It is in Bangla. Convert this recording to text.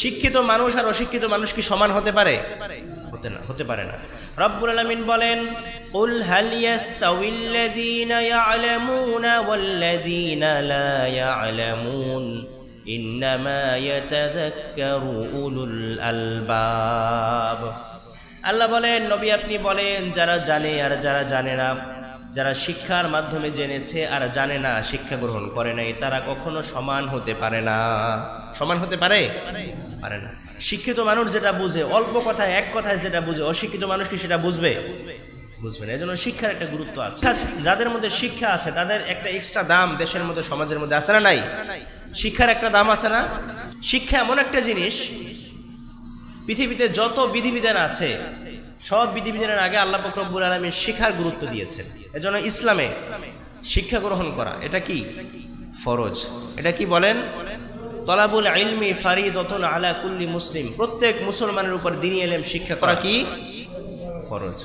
শিক্ষিত মানুষ আর অশিক্ষিত মানুষ কি সমান হতে পারে হতে না হতে পারে না রব্বুল আলামিন বলেন قل هل يستوي الذين يعلمون والذين لا يعلمون إنما يتذكر أولو الألباب আল্লাহ বলেন নবী আপনি বলেন যারা জানে আর যারা জানে না যারা শিক্ষার মাধ্যমে জেনেছে আর জানে না, শিক্ষা গ্রহণ করে নাই, তারা কখনো সমান হতে পারে না। সমান হতে পারে? পারে না। শিক্ষিত মানুষ যেটা বুঝে, অল্প কথায়, এক কথায় যেটা বুঝে, অশিক্ষিত মানুষ কি সেটা বুঝবে? বুঝবে না। এজন্য শিক্ষার একটা গুরুত্ব আছে। যাদের মধ্যে শিক্ষা আছে, তাদের একটা এক্সট্রা দাম দেশের মধ্যে, সমাজের মধ্যে আছে না নাই? শিক্ষার একটা দাম আছে না? শিক্ষা এমন একটা জিনিস, পৃথিবীতে যত বিধিবিধান আছে সব বিধিবিধানের আগে আল্লাহ বকরবুল আলমী শিক্ষার গুরুত্ব দিয়েছেন। এজন্য ইসলামে শিক্ষা গ্রহণ করা, এটা কি? ফরজ। এটা কি বলেন? তলাবুল আইলমি ফারিদতন আলা কুল্লি মুসলিম। প্রত্যেক মুসলমানের উপর দিনী এলেম শিক্ষা করা কি? ফরজ।